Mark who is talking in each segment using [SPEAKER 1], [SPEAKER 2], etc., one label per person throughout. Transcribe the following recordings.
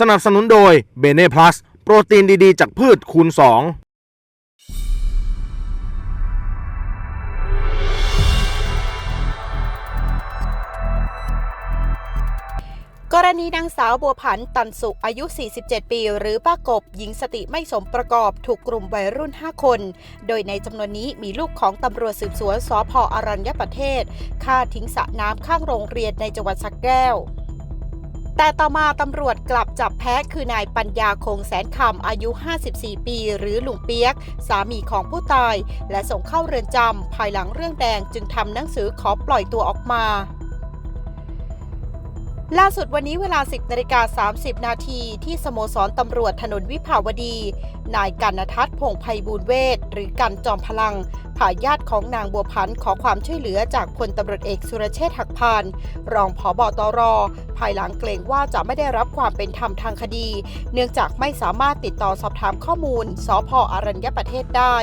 [SPEAKER 1] สนับสนุนโดยเบเน่พลัสโปรตีนดีๆ จากพืชคูณ 2
[SPEAKER 2] กรณีนางสาวบัวผันตันสุขอายุ 47 ปี หรือป้ากบหญิงสติไม่สมประกอบถูกกลุ่มวัยรุ่น 5 คน โดยในจำนวนนี้มีลูกของตำรวจสืบสวนสพอรัญญประเทศฆ่าทิ้งสระน้ำข้างโรงเรียนในจังหวัดสระแก้ว แต่ต่อมาตำรวจกลับจับแพ้คือนายปัญญาคงแสนคำอายุ 54 ปี หรือลุงเปียก สามีของผู้ตาย และส่งเข้าเรือนจำภายหลังเรื่องแดงจึงทำหนังสือขอปล่อยตัวออกมา ล่าสุดวันนี้เวลา 10นาฬิกา30 นาที ที่สโมสรตำรวจถนนวิภาวดี นายกันนทัศน์พงษ์ไพบูลเวทหรือกันจอมพลังผ่าญาติของนางบัวพันธ์ขอความช่วยเหลือจากพลตำรวจเอกสุรเชษฐ์หักพาน รองผอบอตร ภายหลังเกรงว่าจะไม่ได้รับความเป็นธรรมทางคดี เนื่องจากไม่สามารถติดต่อสอบถามข้อมูลสพอรัญญประเทศได้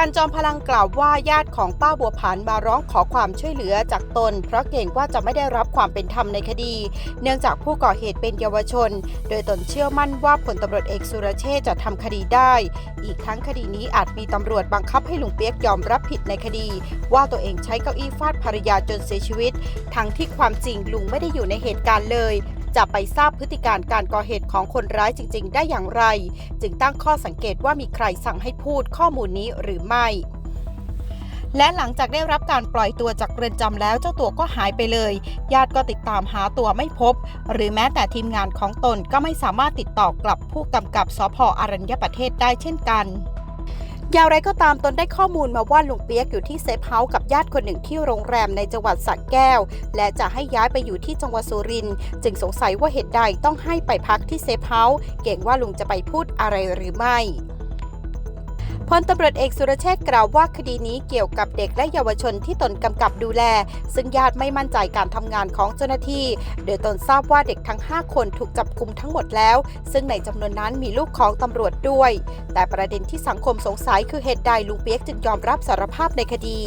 [SPEAKER 2] การจอมพลังกล่าวว่าญาติของป้าบัวผันมาร้องขอความช่วยเหลือจากตน เพราะเกรงว่าจะไม่ได้รับความเป็นธรรมในคดี เนื่องจากผู้ก่อเหตุเป็นเยาวชน โดยตนเชื่อมั่นว่าผลตำรวจเอกสุรเชษจะทำคดีได้ อีกทั้งคดีนี้อาจมีตำรวจบังคับให้ลุงเปียกยอมรับผิดในคดี ว่าตัวเองใช้เก้าอี้ฟาดภรรยาจนเสียชีวิต ทั้งที่ความจริงลุงไม่ได้อยู่ในเหตุการณ์เลย จะไปทราบพฤติการการก่อเหตุของคนร้ายจริง ๆ ได้อย่างไร จึงตั้งข้อสังเกตว่ามีใครสั่งให้พูดข้อมูลนี้หรือไม่และหลังจากได้รับการปล่อยตัวจากเรือนจำแล้วเจ้าตัวก็หายไปเลย ญาติก็ติดตามหาตัวไม่พบ หรือแม้แต่ทีมงานของตนก็ไม่สามารถติดต่อกลับผู้กำกับสพอรัญญประเทศได้เช่นกัน อย่างไรก็ตามตนได้ข้อมูลมาว่าลุงเปียกอยู่ที่เซฟเฮาส์กับญาติคนหนึ่งที่โรงแรมในจังหวัดสระแก้ว และจะให้ย้ายไปอยู่ที่จังหวัดสุรินทร์จึงสงสัยว่าเหตุใดต้องให้ไปพักที่เซฟเฮาส์เก่งว่าลุงจะไปพูดอะไรหรือไม่ พลตำรวจเอกสุรเชษฐ์กล่าวว่าคดีนี้เกี่ยวกับเด็กและเยาวชนที่ตนกำกับดูแล ซึ่งญาติไม่มั่นใจการทำงานของเจ้าหน้าที่ โดยตนทราบว่าเด็กทั้ง 5 คนถูกจับกุมทั้งหมดแล้ว ซึ่งในจำนวนนั้นมีลูกของตำรวจด้วย แต่ประเด็นที่สังคมสงสัยคือเหตุใดลุงเปียกจึงยอมรับสารภาพในคดี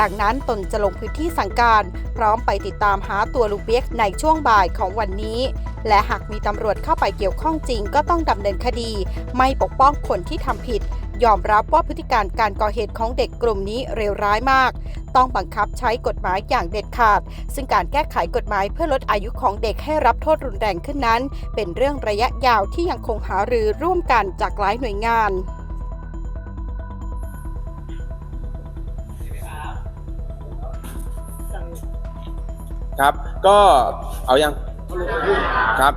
[SPEAKER 2] ดังนั้นตนจะลงพื้นที่สั่งการ พร้อมไปติดตามหาตัวลุงเปียกในช่วงบ่ายของวันนี้ และหากมีตำรวจเข้าไปเกี่ยวข้องจริงก็ต้องดำเนินคดี ไม่ปกป้องคนที่ทำผิด ยอมรับว่าพฤติการการก่อเหตุของเด็กกลุ่มนี้เร็วร้ายมาก ต้องบังคับใช้กฎหมายอย่างเด็ดขาด ซึ่งการแก้ไขกฎหมายเพื่อลดอายุของเด็กให้รับโทษรุนแรงขึ้นนั้น เป็นเรื่องระยะยาวที่ยังคงหารือร่วมกันจากหลายหน่วยงาน
[SPEAKER 3] ครับ ก็เอายังครับ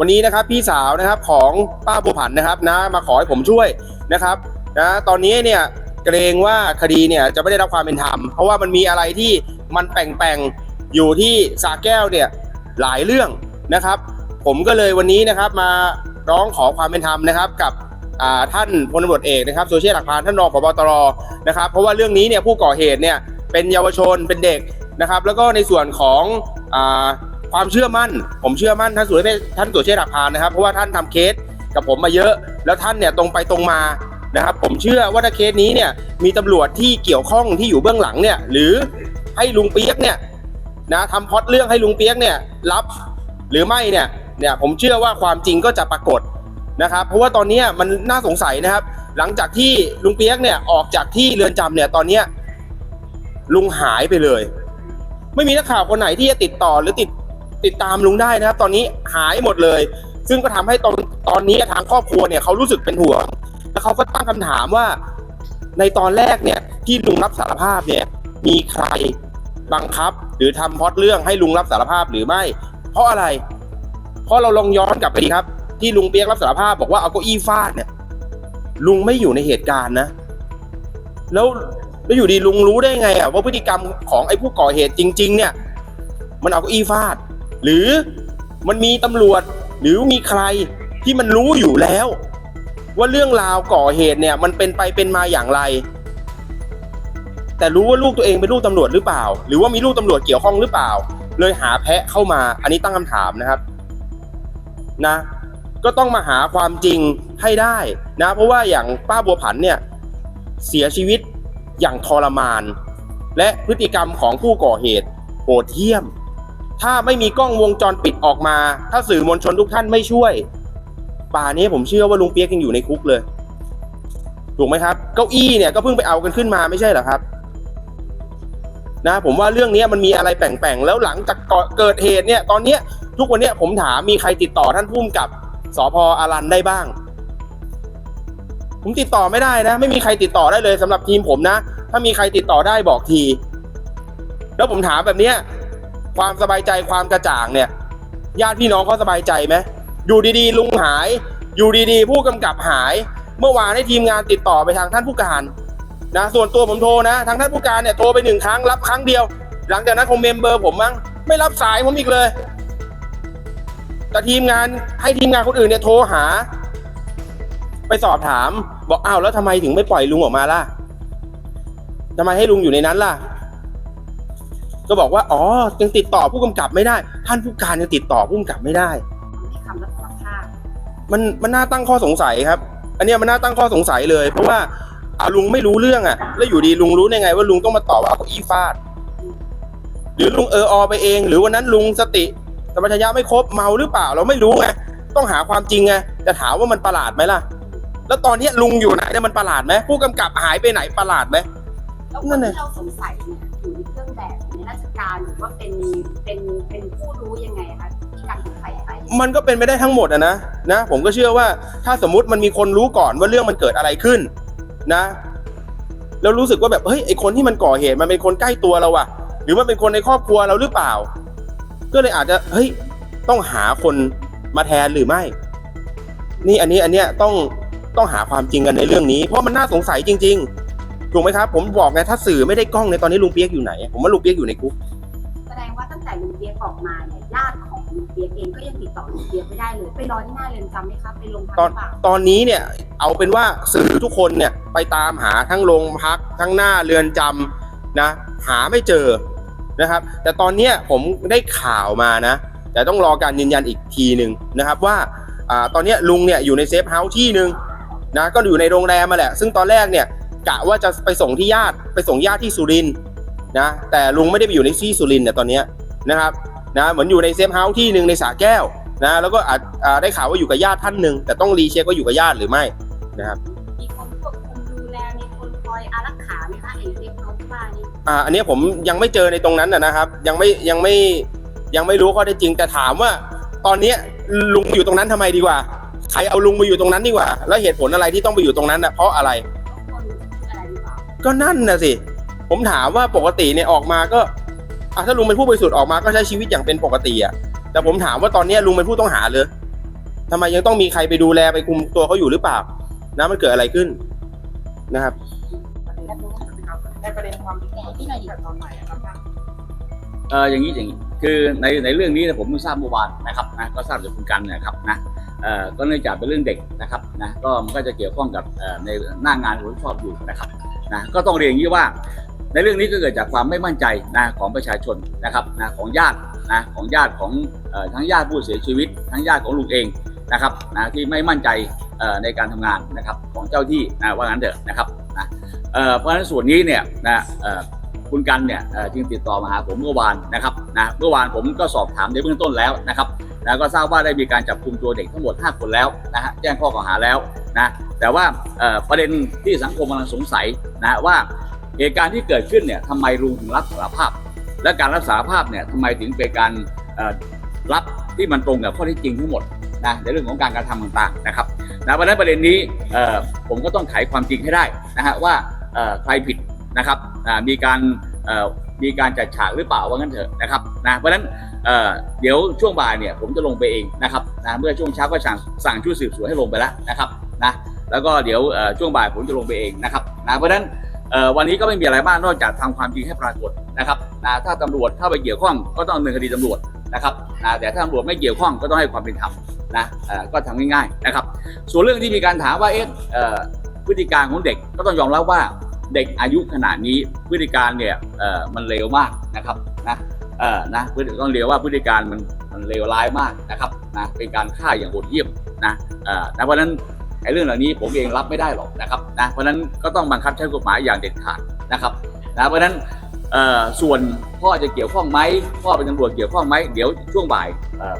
[SPEAKER 3] วันนี้นะครับพี่สาวนะครับของป้าบัวผันนะครับนะมาขอให้ผมช่วยนะครับนะตอนนี้เนี่ยเกรงว่าคดีเนี่ยจะไม่ได้รับความเป็นธรรม เพราะว่ามันมีอะไรที่มันแปลงๆอยู่ที่สาแก้วเนี่ยหลายเรื่องนะครับ ผมก็เลยวันนี้นะครับมาร้องขอความเป็นธรรมนะครับ กับท่านพลตำรวจเอกนะครับโซเชียลหลักพานท่านรองผบตรนะครับเพราะว่าเรื่องนี้เนี่ยผู้ก่อเหตุเนี่ยเป็นเยาวชนเป็นเด็กนะครับ แล้วก็ในส่วนของ ความเชื่อมั่น ผมเชื่อมั่นท่านสุรเชษฐ์ท่านสุรเชษฐ์หักพานนะครับ เพราะว่าท่านทำเคสกับผมมาเยอะ แล้วท่านเนี่ยตรงไปตรงมานะครับ ผมเชื่อว่าถ้าเคสนี้เนี่ยมีตำรวจที่เกี่ยวข้องที่อยู่เบื้องหลังเนี่ยหรือให้ลุงเปียกเนี่ยนะทำพอดเรื่องให้ลุงเปียกเนี่ยรับหรือไม่เนี่ยเนี่ยผมเชื่อว่าความจริงก็จะปรากฏนะครับ เพราะว่าตอนนี้มันน่าสงสัยนะครับ หลังจากที่ลุงเปียกเนี่ยออกจากที่เรือนจำเนี่ยตอนเนี้ยลุงหายไปเลย ไม่มีนักข่าวคนไหนที่จะติดต่อหรือติด ติดตามลุงได้นะครับ ตอนนี้หายหมดเลย ซึ่งก็ทำให้ตอนตอนนี้ทางครอบครัวเนี่ยเขารู้สึกเป็นห่วง แล้วเขาก็ตั้งคำถามว่า ในตอนแรกเนี่ยที่ลุงรับสารภาพเนี่ย มีใครบังคับ หรือทำพอดเรื่องให้ลุงรับสารภาพหรือไม่ เพราะอะไร เพราะเราลองย้อนกลับไปดีครับ ที่ลุงเปียกรับสารภาพบอกว่าเอาเก้าอี้ฟาดเนี่ย ลุงไม่อยู่ในเหตุการณ์นะ แล้วแล้วอยู่ดีลุงรู้ได้ไงอะว่าพฤติกรรมของไอ้ผู้ก่อเหตุจริง ๆ เนี่ย มันเอาเก้าอี้ฟาด หรือมันมีตำรวจหรือมีใครที่มันรู้อยู่แล้ว ว่าเรื่องราวก่อเหตุเนี่ย มันเป็นไปเป็นมาอย่างไร แต่รู้ว่าลูกตัวเองเป็นลูกตำรวจหรือเปล่า หรือว่ามีลูกตำรวจเกี่ยวข้องหรือเปล่า เลยหาแพะเข้ามา อันนี้ตั้งคำถามนะครับ นะ ก็ต้องมาหาความจริงให้ได้นะ เพราะว่าอย่างป้าบัวผันเนี่ย เสียชีวิตอย่างทรมาน และพฤติกรรมของผู้ก่อเหตุโหดเหี้ยม ถ้าไม่มีกล้องวงจรปิดออกมา ถ้าสื่อมวลชนทุกท่านไม่ช่วย ป่านี้ผมเชื่อว่าลุงเปียกยังอยู่ในคุกเลย ถูกไหมครับ เก้าอี้เนี่ยก็เพิ่งไปเอากันขึ้นมาไม่ใช่เหรอครับ นะ ผมว่าเรื่องนี้มันมีอะไรแปลงๆ แล้วหลังจากเกิดเหตุเนี่ย ตอนเนี้ย ทุกวันเนี้ยผมถามมีใครติดต่อท่านพุ่มกับสพอารันได้บ้าง ผมติดต่อไม่ได้นะ ไม่มีใครติดต่อได้เลยสำหรับทีมผมนะ ถ้ามีใครติดต่อได้บอกที แล้วผมถามแบบเนี้ย ความสบายใจความกระจ่างเนี่ยญาติพี่น้องเขาสบายใจไหมอยู่ดีๆ ลุงหาย อยู่ดีๆ ผู้กำกับหาย เมื่อวานให้ทีมงานติดต่อไปทางท่านผู้การนะส่วนตัวผมโทรนะ ทางท่านผู้การเนี่ยโทรไปหนึ่งครั้งรับครั้งเดียว หลังจากนั้นคงเมมเบอร์ผมมั้งไม่รับสายผมอีกเลย แต่ทีมงานให้ทีมงานคนอื่นเนี่ยโทรหา ไปสอบถาม บอกอ้าวแล้วทำไมถึงไม่ปล่อยลุงออกมาล่ะทำไมให้ลุงอยู่ในนั้นล่ะ ก็บอกว่าอ๋อยังติดต่อผู้กำกับไม่ได้ ท่านผู้การยังติดต่อผู้กำกับไม่ได้
[SPEAKER 4] ให้คำรับสารภาพ
[SPEAKER 3] มันมันน่าตั้งข้อสงสัยครับ อันเนี้ยมันน่าตั้งข้อสงสัยเลย เพราะว่าอ่าลุงไม่รู้เรื่องอะ แล้วอยู่ดีลุงรู้ได้ไง ว่าลุงต้องมาตอบว่าเอาเก้าอี้ฟาด หรือลุงเอออไปเอง หรือวันนั้นลุงสติสมัชยะไม่ครบเมาหรือเปล่า เราไม่รู้ไงต้องหาความจริงไงจะถามว่ามันประหลาดไหมล่ะ แล้วตอนเนี้ยลุงอยู่ไหนเนี่ยมันประหลาดไหมผู้กำกับหายไปไหนประหลาดไหม
[SPEAKER 4] แล้วค
[SPEAKER 3] นั่
[SPEAKER 4] น
[SPEAKER 3] นน่ะ
[SPEAKER 4] ที่เราสงสัย หรือว่าเป็นเป็นเป็นผู้รู้ยังไงคะที่การสงสัยไป
[SPEAKER 3] มันก็เป็นไปได้ทั้งหมดอะนะนะผมก็เชื่อว่าถ้าสมมุติมันมีคนรู้ก่อนว่าเรื่องมันเกิดอะไรขึ้นนะแล้วรู้สึกว่าแบบเฮ้ยไอคนที่มันก่อเหตุมันเป็นคนใกล้ตัวเราอะหรือมันเป็นคนในครอบครัวเราหรือเปล่า ก็เลยอาจจะเฮ้ยต้องหาคนมาแทนหรือไม่ นี่อันนี้อันเนี้ยต้องต้องหาความจริงกันในเรื่องนี้ เพราะมันน่าสงสัยจริง ๆ ถูกไหมครับ ผมบอกไงถ้าสื่อไม่ได้กล้องในตอนนี้ลุงเปียกอยู่ไหน ผมว่าลุงเปียกอยู่ในคุก
[SPEAKER 4] แต่ลุงเปียกออกมาเนี่ยญาติของลุงเปียกเองก็ยังติดต่อลุงเปียกไม่ได้เลยไปรอที่หน้าเรือนจำไหมครับไปลงพักหรือเปล่า
[SPEAKER 3] ตอนนี้เนี่ยเอาเป็นว่าสื่อทุกคนเนี่ยไปตามหาทั้งโรงพักทั้งหน้าเรือนจำนะหาไม่เจอนะครับ แต่ตอนเนี้ยผมได้ข่าวมานะ แต่ต้องรอการยืนยันอีกทีหนึ่งนะครับว่าอ่าตอนเนี้ยลุงเนี่ยอยู่ในเซฟเฮาส์ที่หนึ่งนะก็อยู่ในโรงแรมมาแหละ ซึ่งตอนแรกเนี่ยกะว่าจะไปส่งที่ญาติไปส่งญาติที่สุรินทร์นะแต่ลุงไม่ได้ไปอยู่ในที่สุรินทร์เนี่ยตอนเนี้ย นะครับนะเหมือนอยู่ในเซฟเฮาส์ที่หนึ่งในสระแก้วนะแล้วก็อาจอ่าได้ข่าวว่าอยู่กับญาติท่านหนึ่งแต่ต้องรีเช็คว่าอยู่กับญาติหรือไม่นะครับ
[SPEAKER 4] มีคนควบคุมดูแลมีคนคอยอารักขาไหมคะไอ้เด็กน้องที่ว่านี่
[SPEAKER 3] อ่าอันเนี้ยผมยังไม่เจอในตรงนั้นนะนะครับ ยังไม่ยังไม่ยังไม่รู้ข้อเท็จจริงแต่ถามว่า ตอนเนี้ยลุงอยู่ตรงนั้นทำไมดีกว่า ใครเอาลุงมาอยู่ตรงนั้นดีกว่า แล้วเหตุผลอะไรที่ต้องไปอยู่ตรงนั้นนะเพราะอะไร
[SPEAKER 4] คนอะไรหรือเปล่า
[SPEAKER 3] ก็นั่นนะสิผมถามว่าปกติเนี่ยออกมาก็ อะถ้าลุงเป็นผู้บริสุทธิ์ออกมาก็ใช้ชีวิตอย่างเป็นปกติอะแต่ผมถามว่าตอนเนี้ยลุงเป็นผู้ต้องหาเลยทำไมยังต้องมีใครไปดูแลไปคุมตัวเขาอยู่หรือเปล่า นะมันเกิดอะไรขึ้นนะครับ
[SPEAKER 5] ในประเด็นความที่ที่ไหนตอนไหนครับ
[SPEAKER 6] เอออย่างนี้อย่างนี้คือในในเรื่องนี้นยผมเพิ่งทราบเมื่อวานนะครับนะก็ทราบจากคุณกันนะครับนะเอ่อก็เนื่องจากเป็นเรื่องเด็กนะครับนะก็มันก็จะเกี่ยวข้องกับเอ่อในหน้างานที่ผมชอบอยู่นะครับนะก็ต้องเรียนอย่างนี้ว่า ในเรื่องนี้ก็เกิดจากความไม่มั่นใจนะของประชาชนนะครับนะของญาตินะของญาติของทั้งญาติผู้เสียชีวิต ทั้งญาติของลุงเองนะครับนะที่ไม่มั่นใจในการทำงานนะครับของเจ้าที่นะว่างั้นเถอะนะครับนะเพราะฉะนั้นส่วนนี้เนี่ยนะคุณกันเนี่ยจึงติดต่อมาหาผมเมื่อวานนะครับนะเมื่อวานผมก็สอบถามในเบื้องต้นแล้วนะครับนะก็ทราบว่าได้มีการจับกลุ่มตัวเด็กทั้งหมด 5 คนแล้วนะฮะแจ้งข้อกล่าวหาแล้วนะแต่ว่าประเด็นที่สังคมกำลังสงสัยนะว่า เหตุการณ์ที่เกิดขึ้นเนี่ยทำไมลุงถึงรับสารภาพ และการรับสารภาพเนี่ยทำไมถึงเป็นการรับที่มันตรงกับข้อเท็จจริงทั้งหมดนะในเรื่องของการการทำต่างๆนะครับนะเพราะนั้นประเด็นนี้ผมก็ต้องไขความจริงให้ได้นะฮะว่าใครผิดนะครับมีการมีการจัดฉากหรือเปล่าว่างั้นเถอะนะครับนะเพราะฉะนั้นเเดี๋ยวช่วงบ่ายเนี่ยผมจะลงไปเองนะครับนะเมื่อช่วงเช้าก็สั่งสั่งชุดสืบสวนให้ลงไปแล้วนะครับนะแล้วก็เดี๋ยวช่วงบ่ายผมจะลงไปเองนะครับนะเพราะฉะนั้น วันนี้ก็ไม่มีอะไรมากนอกจากทำความจริงให้ปรากฏนะครับนะถ้าตำรวจเข้าไปเกี่ยวข้องก็ต้องดำเนินคดีตำรวจนะครับนะแต่ถ้าตำรวจไม่เกี่ยวข้องก็ต้องให้ความเป็นธรรมนะก็ทำง่ายๆนะครับ ส่วนเรื่องที่มีการถามว่าเอ๊ะพฤติการของเด็กก็ต้องยอมรับว่าเด็กอายุขนาดนี้พฤติการเนี่ยมันเลวมากนะครับนะเออนะพฤติต้องเรียกว่าพฤติการมันมันเลวร้ายมากนะครับนะเป็นการฆ่าอย่างโหดเหี้ยมนะเอ่อนะเพราะฉะนั้น เรื่องเหล่านี้ผมเองรับไม่ได้หรอกนะครับนะเพราะนั้นก็ต้องบังคับใช้กฎหมายอย่างเด็ดขาดนะครับนะเพราะนั้นส่วนพ่อจะเกี่ยวข้องไหมพ่อเป็นตำรวจเกี่ยวข้องไหมเดี๋ยวช่วงบ่าย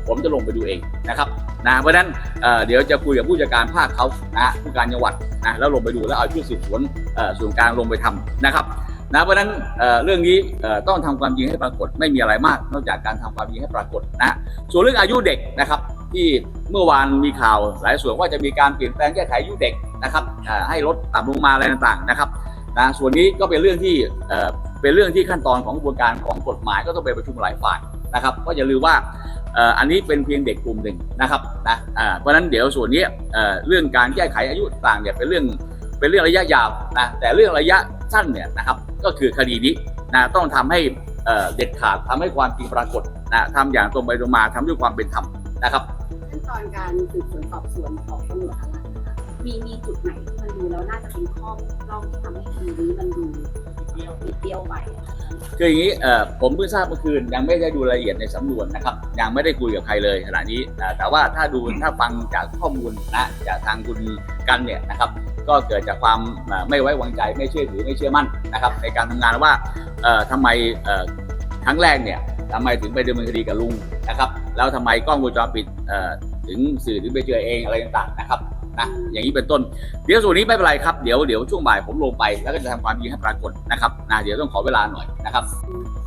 [SPEAKER 6] ผมจะลงไปดูเองนะครับนะเพราะนั้นเเดี๋ยวจะคุยกับผู้จัดการภาคเขานะผู้การจังหวัดนะแล้วลงไปดูแล้วเอาชุดสืบสวนส่วนกลางลงไปทำนะครับนะเพราะนั้นเเรื่องนี้ต้องทำความจริงให้ปรากฏไม่มีอะไรมาก นอกจากการทำความจริงให้ปรากฏนะส่วนเรื่องอายุเด็กนะครับ ที่เมื่อวานมีข่าวหลายส่วนว่าจะมีการเปลี่ยนแปลงแก้ไขอายุเด็กนะครับให้ลดต่ำลงมาอะไรต่างๆนะครับนะส่วนนี้ก็เป็นเรื่องที่เป็นเรื่องที่ขั้นตอนของกระบวนการของกฎหมายก็ต้องไปประชุมหลายฝ่ายนะครับก็อย่าลืมว่าอันนี้เป็นเพียงเด็กกลุ่มหนึ่งนะครับนะเพราะฉะนั้นเดี๋ยวส่วนนี้เรื่องการแก้ไขอายุต่างเนี่ยเป็นเรื่องเป็นเรื่องระยะยาวนะแต่เรื่องระยะสั้นเนี่ยนะครับก็คือคดีนี้นะต้องทำให้เด็ดขาดทำให้ความจริงปรากฏนะทำอย่างตรงไปตรงมาทำด้วยความเป็นธรรม นะครับ
[SPEAKER 4] ขั้นตอนการสืบสวนสอบสวนของตำรวจอะไรนะคะมีมีจุดไหนที่มันดูแล้วน่าจะเป็นข้อบกพร่องที่ทำให้คดีนี้มันดูปิดเบี้ยวไปอะคะ
[SPEAKER 6] คืออย่างนี้เอ่อผมเพิ่งทราบเมื่อคืนยังไม่ได้ดูรายละเอียดในสำนวนนะครับ ยังไม่ได้คุยกับใครเลยขณะนี้เอ่อแต่ว่าถ้าดูถ้าฟังจากข้อมูลนะจากทางคุณกันเนี่ยนะครับ ก็เกิดจากความเอ่อไม่ไว้วางใจไม่เชื่อถือไม่เชื่อมั่นนะครับ ในการทำงานว่าเอ่อทำไมเอ่อครั้งแรกเนี่ยทำไมถึงไปดำเนินคดีกับลุงนะครับ แล้วทำไมกล้องวงจรปิดเอ่อถึงสื่อถึงไปเจอเองอะไรต่างๆนะครับนะอย่างนี้เป็นต้น เดี๋ยวส่วนนี้ไม่เป็นไรครับเดี๋ยวเดี๋ยวช่วงบ่ายผมลงไปแล้วก็จะทำความจริงให้ปรากฏนะครับนะเดี๋ยวต้องขอเวลาหน่อยนะครับ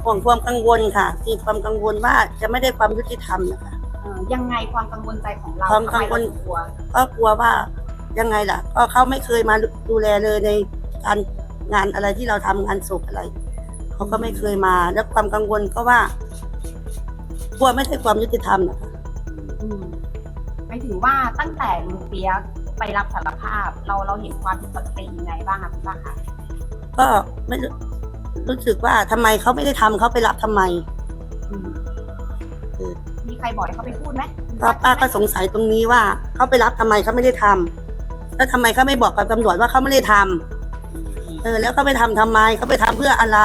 [SPEAKER 7] ห่วงความกังวลค่ะมีความกังวลว่าจะไม่ได้ความยุติธรรมนะคะ
[SPEAKER 4] เอ่อยังไงความกังวลใจของเรา
[SPEAKER 7] ความกังวล
[SPEAKER 4] ทำไมเราถึกลัว
[SPEAKER 7] ก็กลัวว่ายังไงล่ะ ก็เขาไม่เคยมาดูแลเลยในการงานอะไรที่เราทำงานศพอะไรเขาก็ไม่เคยมา แล้วความกังวลก็ว่าก ลัวไม่ใช่ความยุติธรรมนะคะ
[SPEAKER 4] อืมหมายถึงว่าตั้งแต่ลุงเปียกไปรับสารภาพ เราเราเห็นความผิดปกติยังไงบ้างคะคุณป้าคะ
[SPEAKER 7] ก็ไม่รู้รู้สึกว่าทำไมเขาไม่ได้ทำเขาไปรับทำไม
[SPEAKER 4] อืมมีใครบอกให้เขาไปพูดไหม
[SPEAKER 7] ก็ป้าก็สงสัยตรงนี้ว่าเขาไปรับทำไมเขาไม่ได้ทำแล้วทำไมเขาไม่บอกกับตำรวจว่าเขาไม่ได้ทำเออแล้วเขาไปทำทำไมเขาไปทำเพื่ออะไร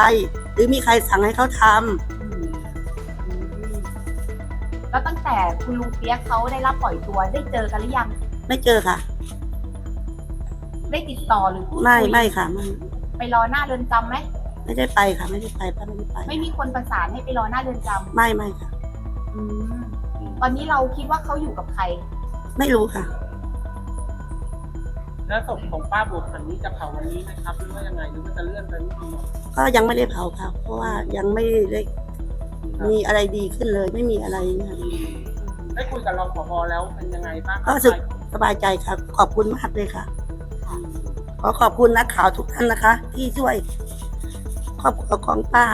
[SPEAKER 7] หรือมีใครสั่งให้เขาทำ
[SPEAKER 4] อืมอืม แล้วตั้งแต่คุณลุงเปียกเขาได้รับปล่อยตัวได้เจอกันหรือยัง
[SPEAKER 7] ไม่เจอค่ะ
[SPEAKER 4] ได้ติดต่อหรือพูด
[SPEAKER 7] ไม่
[SPEAKER 4] คุย
[SPEAKER 7] ไม่ค่ะไม่
[SPEAKER 4] ไปรอหน้าเรือนจำไหม
[SPEAKER 7] ไม่ได้ไปค่ะ ไม่ได้ไปป้าไม่ได้ไป
[SPEAKER 4] ไม่มีคนประสานให้ไปรอหน้าเรือนจำ
[SPEAKER 7] ไม่ไม่ค่ะ
[SPEAKER 4] อืมตอนนี้เราคิดว่าเขาอยู่กับใคร
[SPEAKER 7] ไม่รู้ค่ะ
[SPEAKER 5] แล้วศพของป้าบัวผันนี้จะเผาวันนี้ไหมครับ หรือว่ายังไงหรือว่าจะเลื่อนไปไม่ดี
[SPEAKER 7] ก็ยังไม่ได้เผาค่ะ เพราะว่ายังไม่ได้ มีอะไรดีขึ้นเลยไม่มีอะไรเนี่ย
[SPEAKER 5] ได้คุยกับรองผบแล้วเป็นยังไงบ้างค
[SPEAKER 7] ก็
[SPEAKER 5] รับ
[SPEAKER 7] รู้สึกสบายใจค่ะ ขอบคุณมากเลยค่ะ ขอขอบคุณนักข่าวทุกท่านนะคะ ที่ช่วยครอบครัวของป้า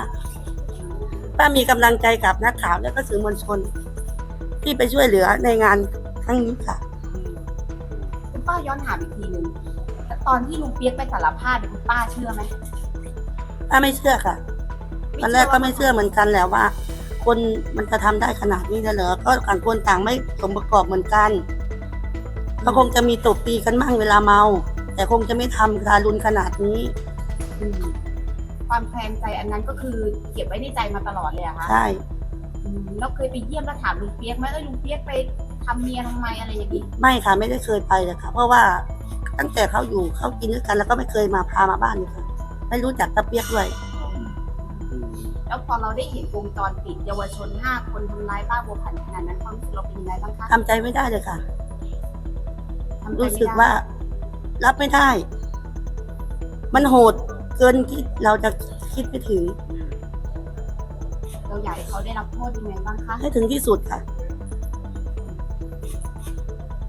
[SPEAKER 7] ป้ามีกำลังใจกับนักข่าวและก็สื่อมวลชน ที่ไปช่วยเหลือในงานครั้งนี้ค่ะ
[SPEAKER 4] คุณป้าย้อนถามอีกทีหนึ่งตอนที่ลุงเปียกไปสารภาพเนี่ยคุณป้าเชื่อไหม
[SPEAKER 7] ป้าไม่เชื่อค่ะตอนแรกก็ไม่เชื่อเหมือนกันแหละว่า คนมันจะทำได้ขนาดนี้เลยเหรอก็ต่างคนต่างไม่สมประกอบเหมือนกันก็คงจะมีตบตีกันบ้างเวลาเมา แต่คงจะไม่ทำทารุณขนาดนี้
[SPEAKER 4] อืมความแคลงใจอันนั้นก็คือเก็บไว้ในใจมาตลอดเลยเหรอะคะ
[SPEAKER 7] ใช่
[SPEAKER 4] อืมแล้วเคยไปเยี่ยมแล้วถามลุงเปียกไหมเอ้ยลุงเปียกไปทำเมียทำไมอะไรอย่างนี้
[SPEAKER 7] ไม่ค่ะไม่ได้เคยไปเลยค่ะ เพราะว่าตั้งแต่เขาอยู่เขากินด้วยกันแล้วก็ไม่เคยมาพามาบ้านเลยค่ะไม่รู้จักตะเปียกด้วย
[SPEAKER 4] แล้วพอเราได้เห็นวงจรปิดเยาวชนห้าคนทำร้ายป้าบัวผันขนาดนั้นความรู้สึกเราเป็นยังไงบ้างคะ
[SPEAKER 7] ทำใจไม่ได้เลยค่ะ
[SPEAKER 4] ทำใจ
[SPEAKER 7] รู้
[SPEAKER 4] ไม่
[SPEAKER 7] สึก
[SPEAKER 4] ได้
[SPEAKER 7] ว่ารับไม่ได้ มันโหดเกินที่เราจะคิดไปถึง
[SPEAKER 4] เราอยากให้เขาได้รับโทษยังไงบ้างคะ
[SPEAKER 7] ให้ถึงที่สุดค่ะ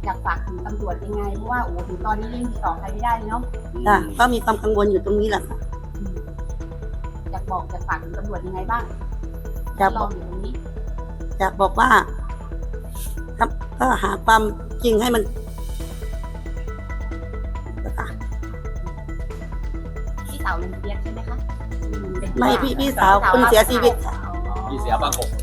[SPEAKER 4] อยากฝากถึงตำรวจยังไงเพราะว่าโอ้โหถึงตอนนี้ยังติดต่อใครไม่ได้เลยเนาะ
[SPEAKER 7] ค่ะก็มีความกังวลอยู่ตรงนี้แหละค่ะ
[SPEAKER 4] อืมอยากบอกอยากฝากถึงตำรวจยังไงบ้าง
[SPEAKER 7] อยาก
[SPEAKER 4] ล
[SPEAKER 7] บ
[SPEAKER 4] อ
[SPEAKER 7] องก
[SPEAKER 4] อยู่ตรงนี้
[SPEAKER 7] อยากบอกว่าครับก็หาความจริงให้มันค่ะ
[SPEAKER 4] พี่สาวลุงเปียกใช่ไหมคะอืเป็น
[SPEAKER 7] ไม่พี่พี่สาวคุณเสียชีวิตค่ะ
[SPEAKER 6] ที่เสียบางกอก